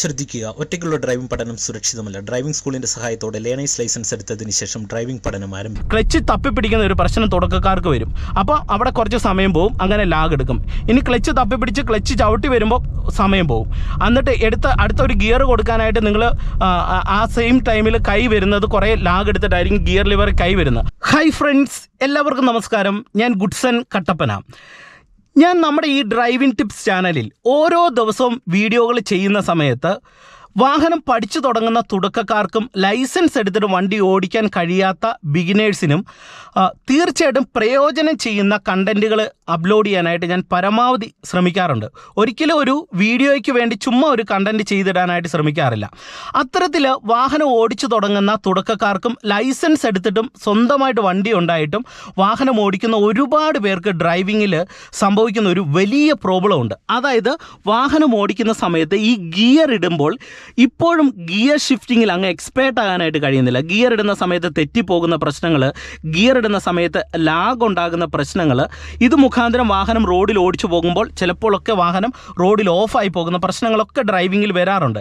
ശ്രദ്ധിക്കുക ഒറ്റയ്ക്കുള്ള ഡ്രൈവിംഗ് പഠനം സുരക്ഷിതമല്ല. ഡ്രൈവിംഗ് സ്കൂളിന്റെ സഹായത്തോടെ ലേണേഴ്സ് ലൈസൻസ് എടുത്തതിന് ശേഷം ഡ്രൈവിംഗ് പഠനം ആരംഭിക്കും. ക്ലച്ച് തപ്പിപ്പിടിക്കുന്ന ഒരു പ്രശ്നം തുടക്കക്കാർക്ക് വരും. അപ്പോൾ അവിടെ കുറച്ച് സമയം പോകും അങ്ങനെ ലാഗ് എടുക്കും. ഇനി ക്ലച്ച് തപ്പിപ്പിടിച്ച് ക്ലച്ച് ചവിട്ടി വരുമ്പോൾ സമയം പോകും എന്നിട്ട് എടുത്ത അടുത്ത ഒരു ഗിയർ കൊടുക്കാനായിട്ട് നിങ്ങൾ ആ സെയിം ടൈമിൽ കൈ വരുന്നത് കുറേ ലാഗ് എടുത്തിട്ടായിരിക്കും ഗിയർ ലിവർ കൈ വരുന്നത്. ഹൈ ഫ്രണ്ട്സ് എല്ലാവർക്കും നമസ്കാരം. ഞാൻ ഗുഡ്സൺ കട്ടപ്പന. ഞാൻ നമ്മുടെ ഈ ഡ്രൈവിംഗ് ടിപ്സ് ചാനലിൽ ഓരോ ദിവസവും വീഡിയോകൾ ചെയ്യുന്ന സമയത്ത് വാഹനം പഠിച്ചു തുടങ്ങുന്ന തുടക്കക്കാർക്കും ലൈസൻസ് എടുത്തിട്ട് വണ്ടി ഓടിക്കാൻ കഴിയാത്ത ബിഗിനേഴ്സിനും തീർച്ചയായിട്ടും പ്രയോജനം ചെയ്യുന്ന കണ്ടന്റുകൾ അപ്ലോഡ് ചെയ്യാനായിട്ട് ഞാൻ പരമാവധി ശ്രമിക്കാറുണ്ട്. ഒരിക്കലും ഒരു വീഡിയോയ്ക്ക് വേണ്ടി ചുമ്മാ ഒരു കണ്ടന്റ് ചെയ്തിടാനായിട്ട് ശ്രമിക്കാറില്ല. അത്തരത്തിൽ വാഹനം ഓടിച്ചു തുടങ്ങുന്ന തുടക്കക്കാർക്കും ലൈസൻസ് എടുത്തിട്ടും സ്വന്തമായിട്ട് വണ്ടി ഉണ്ടായിട്ടും വാഹനം ഓടിക്കുന്ന ഒരുപാട് പേർക്ക് ഡ്രൈവിങ്ങിൽ സംഭവിക്കുന്ന ഒരു വലിയ പ്രോബ്ലം ഉണ്ട്. അതായത് വാഹനം ഓടിക്കുന്ന സമയത്ത് ഈ ഗിയർ ഇടുമ്പോൾ ഇപ്പോഴും ഗിയർ ഷിഫ്റ്റിങ്ങിൽ അങ്ങ് എക്സ്പേർട്ട് ആകാനായിട്ട് കഴിയുന്നില്ല. ഗിയർ ഇടുന്ന സമയത്ത് തെറ്റിപ്പോകുന്ന പ്രശ്നങ്ങൾ ഗിയർ ഇടുന്ന സമയത്ത് ലാഗ് ഉണ്ടാകുന്ന പ്രശ്നങ്ങൾ ഇത് മുഖാന്തരം വാഹനം റോഡിൽ ഓടിച്ചു പോകുമ്പോൾ ചിലപ്പോഴൊക്കെ വാഹനം റോഡിൽ ഓഫായി പോകുന്ന പ്രശ്നങ്ങളൊക്കെ ഡ്രൈവിങ്ങിൽ വരാറുണ്ട്.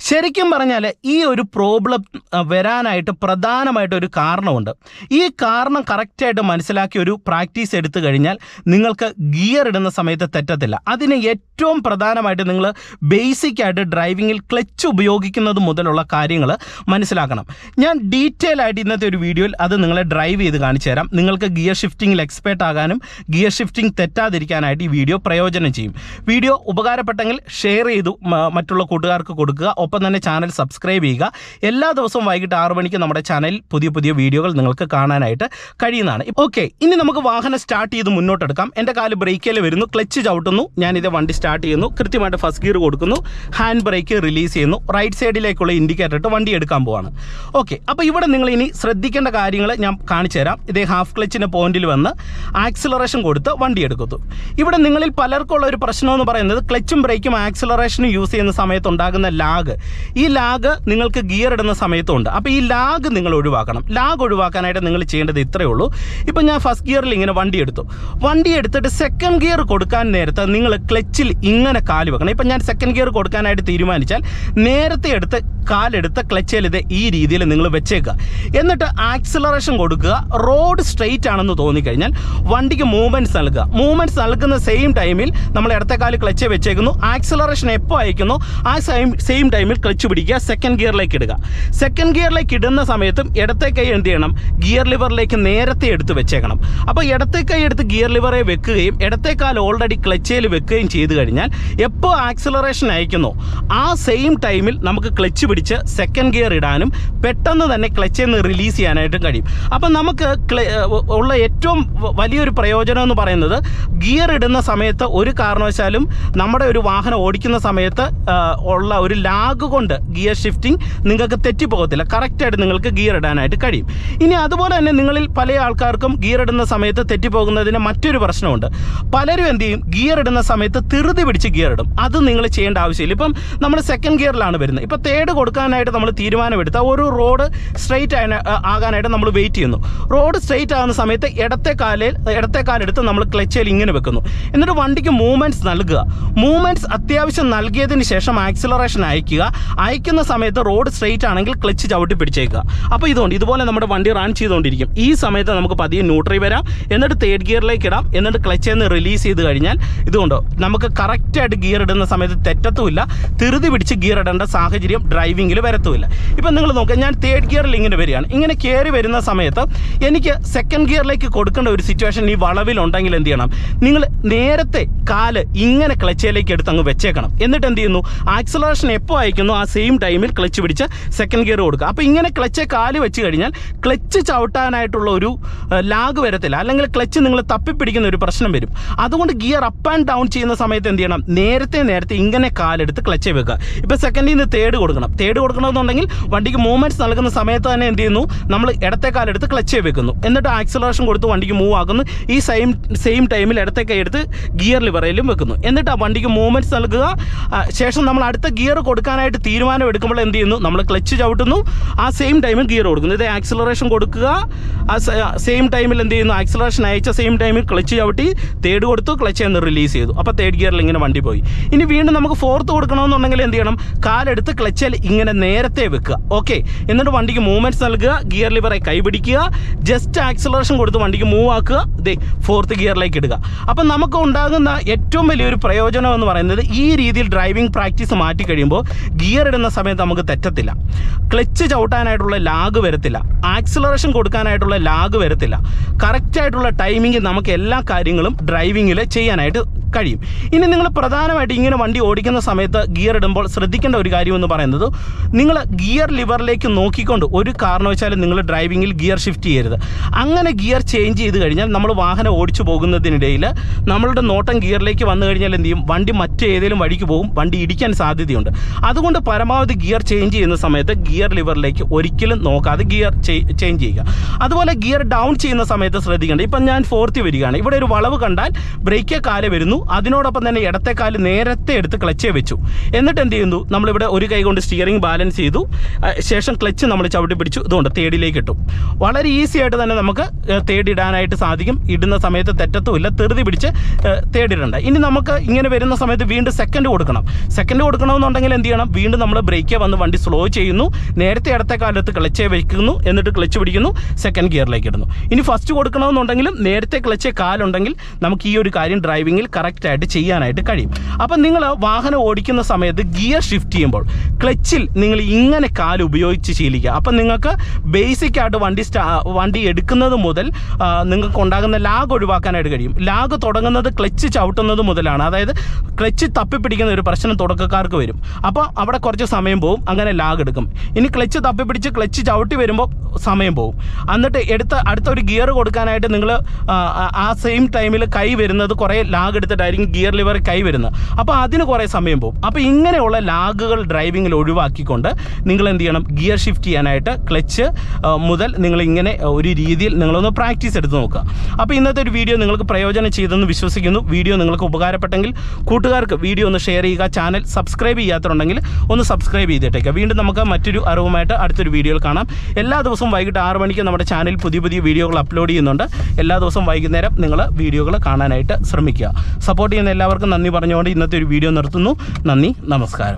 ശരിക്കും പറഞ്ഞാൽ ഈ ഒരു പ്രോബ്ലം വരാനായിട്ട് പ്രധാനമായിട്ട് ഒരു കാരണമുണ്ട്. ഈ കാരണം കറക്റ്റായിട്ട് മനസ്സിലാക്കി ഒരു പ്രാക്ടീസ് എടുത്തു കഴിഞ്ഞാൽ നിങ്ങൾക്ക് ഗിയർ ഇടുന്ന സമയത്ത് തെറ്റത്തില്ല. അതിന് ഏറ്റവും പ്രധാനമായിട്ട് നിങ്ങൾ ബേസിക്കായിട്ട് ഡ്രൈവിങ്ങിൽ ക്ലച്ച് ഉപയോഗിക്കുന്നത് മുതലുള്ള കാര്യങ്ങൾ മനസ്സിലാക്കണം. ഞാൻ ഡീറ്റെയിൽ ആയിട്ട് ഇന്നത്തെ ഒരു വീഡിയോയിൽ അത് നിങ്ങളെ ഡ്രൈവ് ചെയ്ത് കാണിച്ചു തരാം. നിങ്ങൾക്ക് ഗിയർ ഷിഫ്റ്റിംഗിൽ എക്സ്പേർട്ട് ആകാനും ഗിയർ ഷിഫ്റ്റിംഗ് തെറ്റാതിരിക്കാനായിട്ട് ഈ വീഡിയോ പ്രയോജനം ചെയ്യും. വീഡിയോ ഉപകാരപ്പെട്ടെങ്കിൽ ഷെയർ ചെയ്തു മറ്റുള്ള കൂട്ടുകാർക്ക് കൊടുക്കുക. ഒപ്പം തന്നെ ചാനൽ സബ്സ്ക്രൈബ് ചെയ്യുക. എല്ലാ ദിവസവും വൈകിട്ട് ആറു മണിക്ക് നമ്മുടെ ചാനലിൽ പുതിയ പുതിയ വീഡിയോകൾ നിങ്ങൾക്ക് കാണാനായിട്ട് കഴിയുന്നതാണ്. ഓക്കെ ഇനി നമുക്ക് വാഹനം സ്റ്റാർട്ട് ചെയ്ത് മുന്നോട്ടെടുക്കാം. എന്റെ കാൽ ബ്രേക്കിൽ വരുന്നു. ക്ലച്ച് ചവിട്ടുന്നു. ഞാനിത് വണ്ടി സ്റ്റാർട്ട് ചെയ്യുന്നു. കൃത്യമായിട്ട് ഫസ്റ്റ് ഗിയർ കൊടുക്കുന്നു. ഹാൻഡ് ബ്രേക്ക് റിലീസ് ചെയ്യുന്നു. റൈറ്റ് സൈഡിലേക്കുള്ള ഇൻഡിക്കേറ്റർ ഇട്ട് വണ്ടി എടുക്കാൻ പോവാണ്. ഓക്കെ അപ്പോൾ ഇവിടെ നിങ്ങൾ ഇനി ശ്രദ്ധിക്കേണ്ട കാര്യങ്ങൾ ഞാൻ കാണിച്ചു തരാം. ഇതേ ഹാഫ് ക്ലച്ചിന്റെ പോയിന്റിൽ വന്ന് ആക്സിലറേഷൻ കൊടുത്ത് വണ്ടി എടുക്കുന്നു. ഇവിടെ നിങ്ങളിൽ പലർക്കുള്ള ഒരു പ്രശ്നം എന്ന് പറയുന്നത് ക്ലച്ചും ബ്രേക്കും ആക്സിലറേഷനും യൂസ് ചെയ്യുന്ന സമയത്ത് ഉണ്ടാകുന്ന ലാഗ് ഈ ലാഗ് നിങ്ങൾക്ക് ഗിയർ ഇടുന്ന സമയത്തും ഉണ്ട്. അപ്പോൾ ഈ ലാഗ് നിങ്ങൾ ഒഴിവാക്കണം. ലാഗ് ഒഴിവാക്കാനായിട്ട് നിങ്ങൾ ചെയ്യേണ്ടത് ഇത്രയേ ഉള്ളൂ. ഇപ്പം ഞാൻ ഫസ്റ്റ് ഗിയറിൽ ഇങ്ങനെ വണ്ടി എടുത്തു. വണ്ടി എടുത്തിട്ട് സെക്കൻഡ് ഗിയർ കൊടുക്കാൻ നേരത്തെ നിങ്ങൾ ക്ലച്ചിൽ ഇങ്ങനെ കാൽ വെക്കണം. ഇപ്പം ഞാൻ സെക്കൻഡ് ഗിയർ കൊടുക്കാനായിട്ട് തീരുമാനിച്ചാൽ നേരത്തെ എടുത്ത് കാലെടുത്ത് ക്ലച്ചിൽ ഇത് ഈ രീതിയിൽ നിങ്ങൾ വെച്ചേക്കുക. എന്നിട്ട് ആക്സിലറേഷൻ കൊടുക്കുക. റോഡ് സ്ട്രെയിറ്റ് ആണെന്ന് തോന്നിക്കഴിഞ്ഞാൽ വണ്ടിക്ക് മൂവ്മെന്റ്സ് നൽകുക. മൂവ്മെന്റ്സ് നൽകുന്ന സെയിം ടൈമിൽ നമ്മൾ ഇടത്തെ കാൽ ക്ലച്ച് വെച്ചേക്കുന്നു. ആക്സിലറേഷൻ എപ്പോൾ അയക്കുന്നു? ആ സെയിം സെയിം ടൈമിൽ ക്ലച്ച് പിടിക്കുക. സെക്കൻഡ് ഗിയറിലേക്ക് ഇടുക. സെക്കൻഡ് ഗിയറിലേക്ക് ഇടുന്ന സമയത്തും ഇടത്തെ കൈ എന്ത് ചെയ്യണം? ഗിയർ ലിവറിലേക്ക് നേരത്തെ എടുത്ത് വെച്ചേക്കണം. അപ്പോൾ ഇടത്തെ കൈ എടുത്ത് ഗിയർ ലിവറെ വെക്കുകയും ഇടത്തെ കാൽ ഓൾറെഡി ക്ലച്ചയിൽ വെക്കുകയും ചെയ്തു കഴിഞ്ഞാൽ എപ്പോൾ ആക്സിലറേഷൻ അയക്കുന്നു? ആ സെയിം ടൈമിൽ നമുക്ക് ക്ലച്ച് പിടിച്ച് സെക്കൻഡ് ഗിയർ ഇടാനും പെട്ടെന്ന് തന്നെ ക്ലച്ചിൽ നിന്ന് റിലീസ് ചെയ്യാനായിട്ടും കഴിയും. അപ്പം നമുക്ക് ഉള്ള ഏറ്റവും വലിയൊരു പ്രയോജനം എന്ന് പറയുന്നത് ഗിയർ ഇടുന്ന സമയത്ത് ഒരു കാരണവശാലും നമ്മുടെ ഒരു വാഹനം ഓടിക്കുന്ന സമയത്ത് ഉള്ള ഒരു ലാഗ് കൊണ്ട് ഗിയർ ഷിഫ്റ്റിംഗ് നിങ്ങൾക്ക് തെറ്റിപ്പോകത്തില്ല. കറക്റ്റായിട്ട് നിങ്ങൾക്ക് ഗിയർ ഇടാനായിട്ട് കഴിയും. ഇനി അതുപോലെ തന്നെ നിങ്ങളിൽ പല ആൾക്കാർക്കും ഗിയർ ഇടുന്ന സമയത്ത് തെറ്റിപ്പോകുന്നതിന് മറ്റൊരു പ്രശ്നമുണ്ട്. പലരും എന്ത് ചെയ്യും? ഗിയർ ഇടുന്ന സമയത്ത് തിറുതി പിടിച്ച് ഗിയർ ഇടും. അത് നിങ്ങൾ ചെയ്യേണ്ട ആവശ്യമില്ല. ഇപ്പം നമ്മൾ സെക്കൻഡ് ഗിയറിലാണ് വരുന്നത്. ഇപ്പോൾ തേർഡ് കൊടുക്കാനായിട്ട് നമ്മൾ തീരുമാനമെടുത്താൽ ഒരു റോഡ് സ്ട്രെയിറ്റ് ആകാനായിട്ട് നമ്മൾ വെയിറ്റ് ചെയ്യുന്നു. റോഡ് സ്ട്രെയിറ്റ് ആകുന്ന സമയത്ത് ഇടത്തെ കാലിൽ ഇടത്തെ കാലെടുത്ത് നമ്മൾ ക്ലച്ചയിൽ ഇങ്ങനെ വെക്കുന്നു. എന്നിട്ട് വണ്ടിക്ക് മൂവ്മെന്റ്സ് നൽകുക. മൂവ്മെന്റ്സ് അത്യാവശ്യം നൽകിയതിന് ശേഷം ആക്സിലറേഷൻ അയക്കുക അയക്കുന്ന സമയത്ത് റോഡ് സ്ട്രെയിറ്റ് ആണെങ്കിൽ ക്ലച്ച് ചവിട്ടി പിടിച്ചേക്കുക. അപ്പോൾ ഇതുകൊണ്ട് ഇതുപോലെ നമ്മുടെ വണ്ടി റൺ ചെയ്തുകൊണ്ടിരിക്കും. ഈ സമയത്ത് നമുക്ക് പതിയെ ന്യൂട്രി വരാം. എന്നിട്ട് തേർഡ് ഗിയറിലേക്ക് ഇടാം. എന്നിട്ട് ക്ലച്ചിൽ നിന്ന് റിലീസ് ചെയ്ത് കഴിഞ്ഞാൽ ഇതുകൊണ്ട് നമുക്ക് കറക്റ്റായിട്ട് ഗിയർ ഇടുന്ന സമയത്ത് തെറ്റത്തുമില്ല. തിരുതി പിടിച്ച് ഗിയർ ഇടേണ്ട സാഹചര്യം ഡ്രൈവിങ്ങിൽ വരത്തുമില്ല. ഇപ്പം നിങ്ങൾ നോക്കുക ഞാൻ തേർഡ് ഗിയറിൽ ഇങ്ങനെ വരികയാണ്. ഇങ്ങനെ കയറി വരുന്ന സമയത്ത് എനിക്ക് സെക്കൻഡ് ഗിയറിലേക്ക് കൊടുക്കേണ്ട ഒരു സിറ്റുവേഷൻ ഈ വളവിലുണ്ടെങ്കിൽ എന്ത് ചെയ്യണം? നിങ്ങൾ നേരത്തെ കാൽ ഇങ്ങനെ ക്ലച്ചിലേക്ക് എടുത്ത് അങ്ങ് വെച്ചേക്കണം. എന്നിട്ട് എന്ത് ചെയ്യുന്നു? ആക്സലറേഷൻ എപ്പോൾ അയക്കുന്നു? ആ സെയിം ടൈമിൽ ക്ലച്ച് പിടിച്ച് സെക്കൻഡ് ഗിയർ കൊടുക്കുക. അപ്പോൾ ഇങ്ങനെ ക്ലച്ച് കാൽ വെച്ച് കഴിഞ്ഞാൽ ക്ലച്ച് ചവിട്ടാനായിട്ടുള്ള ഒരു ലാഗ് വരത്തില്ല. അല്ലെങ്കിൽ ക്ലച്ച് നിങ്ങൾ തപ്പിപ്പിടിക്കുന്ന ഒരു പ്രശ്നം വരും. അതുകൊണ്ട് ഗിയർ അപ്പ് ആൻഡ് ഡൗൺ ചെയ്യുന്ന സമയത്ത് എന്ത് ചെയ്യണം? നേരത്തെ നേരത്തെ ഇങ്ങനെ കാലെടുത്ത് ക്ലച്ച് വെക്കുക. ഇപ്പോൾ സെക്കൻഡ് സെക്കൻഡിൽ നിന്ന് തേർഡ് കൊടുക്കണം. തേർഡ് കൊടുക്കണമെന്നുണ്ടെങ്കിൽ വണ്ടിക്ക് മൂവ്മെന്റ്സ് നൽകുന്ന സമയത്ത് തന്നെ എന്ത് ചെയ്യുന്നു? നമ്മൾ ഇടത്തെ കാലെടുത്ത് ക്ലച്ച് വെക്കുന്നു. എന്നിട്ട് ആക്സലറേഷൻ കൊടുത്ത് വണ്ടിക്ക് മൂവ് ആക്കുന്നു. ഈ സെയിം സെയിം ടൈമിൽ ഇടത്തെ കൈ എടുത്ത് ഗിയർ ലിവറയിലും വെക്കുന്നു. എന്നിട്ട് ആ വണ്ടിക്ക് മൂവ്മെന്റ്സ് നൽകുക. ശേഷം നമ്മൾ അടുത്ത ഗിയർ കൊടുക്കാനായിട്ട് തീരുമാനം എടുക്കുമ്പോൾ എന്ത് ചെയ്യുന്നു? നമ്മൾ ക്ലച്ച് ചവിട്ടുന്നു. ആ സെയിം ടൈമിൽ ഗിയർ കൊടുക്കുന്നു. ഇത് ആക്സലറേഷൻ കൊടുക്കുക. ആ സെയിം ടൈമിൽ എന്ത് ചെയ്യുന്നു? ആക്സലറേഷൻ അയച്ച സെയിം ടൈമിൽ ക്ലച്ച് ചവിട്ടി തേർഡ് കൊടുത്തു ക്ലച്ച് എന്ന് റിലീസ് ചെയ്തു. അപ്പോൾ തേർഡ് ഗിയറിൽ ഇങ്ങനെ വണ്ടി പോയി. ഇനി വീണ്ടും നമുക്ക് ഫോർത്ത് കൊടുക്കണമെന്നുണ്ടെങ്കിൽ എന്ത് ചെയ്യണം? കാലെടുത്ത് ക്ലച്ചിൽ ഇങ്ങനെ നേരത്തെ വെക്കുക. ഓക്കെ എന്നിട്ട് വണ്ടിക്ക് മൂവ്മെന്റ്സ് നൽകുക ഗിയർ ലിവറെ കൈപിടിക്കുക ജസ്റ്റ് ആക്സലറേഷൻ കൊടുത്ത് വണ്ടിക്ക് മൂവ് ആക്കുക ദേ ഫോർത്ത് ഗിയറിലേക്ക് ഇടുക. അപ്പം നമുക്ക് ഉണ്ടാകുന്ന ഏറ്റവും വലിയൊരു പ്രയോജനം എന്ന് പറയുന്നത് ഈ രീതിയിൽ ഡ്രൈവിംഗ് പ്രാക്ടീസ് മാറ്റി കഴിയുമ്പോൾ ഗിയർ ഇടുന്ന സമയത്ത് നമുക്ക് തെറ്റത്തില്ല. ക്ലച്ച് ചവിട്ടാനായിട്ടുള്ള ലാഗ് വരത്തില്ല. ആക്സിലറേഷൻ കൊടുക്കാനായിട്ടുള്ള ലാഗ് വരത്തില്ല. കറക്റ്റായിട്ടുള്ള ടൈമിംഗ് നമുക്ക് എല്ലാ കാര്യങ്ങളും ഡ്രൈവിങ്ങിൽ ചെയ്യാനായിട്ട് കഴിയും. ഇനി നിങ്ങൾ പ്രധാനമായിട്ട് ഇങ്ങനെ വണ്ടി ഓടിക്കുന്ന സമയത്ത് ഗിയർ ഇടുമ്പോൾ ശ്രദ്ധിക്കേണ്ട ഒരു കാര്യം എന്ന് പറയുന്നത് നിങ്ങൾ ഗിയർ ലിവറിലേക്ക് നോക്കിക്കൊണ്ട് ഒരു കാരണവശാലും നിങ്ങൾ ഡ്രൈവിങ്ങിൽ ഗിയർ ഷിഫ്റ്റ് ചെയ്യരുത്. അങ്ങനെ ഗിയർ ചേഞ്ച് ചെയ്ത് കഴിഞ്ഞാൽ നമ്മൾ വാഹനം ഓടിച്ചു പോകുന്നതിനിടയിൽ നമ്മളുടെ നോട്ടം ഗിയറിലേക്ക് വന്നു കഴിഞ്ഞാൽ എന്ത് ചെയ്യും? വണ്ടി മറ്റേതെങ്കിലും വഴിക്ക് പോകും. വണ്ടി ഇടിക്കാൻ സാധ്യതയുണ്ട്. അതുകൊണ്ട് പരമാവധി ഗിയർ ചേഞ്ച് ചെയ്യുന്ന സമയത്ത് ഗിയർ ലിവറിലേക്ക് ഒരിക്കലും നോക്കാതെ ഗിയർ ചേഞ്ച് ചെയ്യുക. അതുപോലെ ഗിയർ ഡൗൺ ചെയ്യുന്ന സമയത്ത് ശ്രദ്ധിക്കേണ്ട ഇപ്പം ഞാൻ ഫോർത്തി വരികയാണ്. ഇവിടെ ഒരു വളവ് കണ്ടാൽ ബ്രേക്ക് കാലം വരുന്നു. അതിനോടൊപ്പം തന്നെ ഇടത്തെ കാൽ നേരത്തെ എടുത്ത് ക്ലച്ചേ വെച്ചു. എന്നിട്ട് എന്ത് ചെയ്യുന്നു? നമ്മളിവിടെ ഒരു കൈ കൊണ്ട് സ്റ്റിയറിംഗ് ബാലൻസ് ചെയ്തു. ശേഷം ക്ലച്ച് നമ്മൾ ചവിട്ടി പിടിച്ചു. ഇതുകൊണ്ട് തേടിയിലേക്ക് ഇട്ടു. വളരെ ഈസി ആയിട്ട് തന്നെ നമുക്ക് തേടിയിടാനായിട്ട് സാധിക്കും. ഇടുന്ന സമയത്ത് തെറ്റത്തുമില്ല. തെറുതി പിടിച്ച് തേടിയിടണ്ട ഇനി നമുക്ക് ഇങ്ങനെ വരുന്ന സമയത്ത് വീണ്ടും സെക്കൻഡ് കൊടുക്കണം. സെക്കൻഡ് കൊടുക്കണമെന്നുണ്ടെങ്കിൽ എന്ത് ചെയ്യണം? വീണ്ടും നമ്മൾ ബ്രേക്കേ വന്ന് വണ്ടി സ്ലോ ചെയ്യുന്നു. നേരത്തെ ഇടത്തെ കാലത്ത് ക്ലച്ചേ വയ്ക്കുന്നു എന്നിട്ട് ക്ലച്ച് പിടിക്കുന്നു. സെക്കൻഡ് ഗിയറിലേക്ക് ഇടുന്നു. ഇനി ഫസ്റ്റ് കൊടുക്കണമെന്നുണ്ടെങ്കിലും നേരത്തെ ക്ലച്ചേ കാലുണ്ടെങ്കിൽ നമുക്ക് ഈ ഒരു കാര്യം ഡ്രൈവിങ്ങിൽ കറക്റ്റായിട്ട് ചെയ്യാനായിട്ട് കഴിയും. അപ്പം നിങ്ങൾ വാഹനം ഓടിക്കുന്ന സമയത്ത് ഗിയർ ഷിഫ്റ്റ് ചെയ്യുമ്പോൾ ക്ലച്ചിൽ നിങ്ങൾ ഇങ്ങനെ കാൽ ഉപയോഗിച്ച് ശീലിക്കുക. അപ്പം നിങ്ങൾക്ക് ബേസിക് ആയിട്ട് വണ്ടി സ്റ്റാ വണ്ടി എടുക്കുന്നത് മുതൽ നിങ്ങൾക്ക് ഉണ്ടാകുന്ന ലാഗ് ഒഴിവാക്കാനായിട്ട് കഴിയും. ലാഗ് തുടങ്ങുന്നത് ക്ലച്ച് ചവിട്ടുന്നത് മുതലാണ്. അതായത് ക്ലച്ച് തപ്പിപ്പിടിക്കുന്ന ഒരു പ്രശ്നം തുടക്കക്കാർക്ക് വരും. അപ്പോൾ അവിടെ കുറച്ച് സമയം പോകും അങ്ങനെ ലാഗ് എടുക്കും. ഇനി ക്ലച്ച് തപ്പിപ്പിടിച്ച് ക്ലച്ച് ചവിട്ടി വരുമ്പോൾ സമയം പോകും എന്നിട്ട് എടുത്ത അടുത്ത ഒരു ഗിയർ കൊടുക്കാനായിട്ട് നിങ്ങൾ ആ സെയിം ടൈമിൽ കൈ വരുന്നത് കുറേ ലാഗ് എടുത്തിട്ടായിരിക്കും ഗിയർ ലിവർ കൈ വരുന്നത് അപ്പോൾ അതിന് കുറേ സമയം പോകും. അപ്പോൾ ഇങ്ങനെയുള്ള ലാഗുകൾ ഡ്രൈവിങ്ങിൽ ഒഴിവാക്കിക്കൊണ്ട് നിങ്ങൾ എന്ത് ചെയ്യണം? ഗിയർ ഷിഫ്റ്റ് ചെയ്യാനായിട്ട് ക്ലച്ച് മുതൽ നിങ്ങൾ ഇങ്ങനെ ഒരു രീതിയിൽ നിങ്ങളൊന്ന് പ്രാക്ടീസ് എടുത്ത് നോക്കുക. അപ്പോൾ ഇന്നത്തെ ഒരു വീഡിയോ നിങ്ങൾക്ക് പ്രയോജനം ചെയ്തെന്ന് വിശ്വസിക്കുന്നു. വീഡിയോ നിങ്ങൾക്ക് ഉപകാരപ്പെട്ടെങ്കിൽ കൂട്ടുകാർക്ക് വീഡിയോ ഒന്ന് ഷെയർ ചെയ്യുക. ചാനൽ സബ്സ്ക്രൈബ് ചെയ്യാത്തുണ്ടെങ്കിൽ ഒന്ന് സബ്സ്ക്രൈബ് ചെയ്തിട്ടേക്കുക വീണ്ടും നമുക്ക് മറ്റൊരു അറിവുമായിട്ട് അടുത്തൊരു വീഡിയോയിൽ കാണാം. എല്ലാ ദിവസവും വൈകിട്ട് ആറ് മണിക്ക് നമ്മുടെ ചാനൽ പുതിയ പുതിയ വീഡിയോകൾ അപ്ലോഡ് ചെയ്യുന്നുണ്ട്. എല്ലാ ദിവസവും വൈകുന്നേരം നിങ്ങൾ വീഡിയോകൾ കാണാനായിട്ട് ശ്രമിക്കുക. സപ്പോർട്ട് ചെയ്യുന്ന എല്ലാവർക്കും നന്ദി പറഞ്ഞുകൊണ്ട് ഇന്നത്തെ ഒരു വീഡിയോ നിർത്തുന്നു. നന്ദി നമസ്കാരം.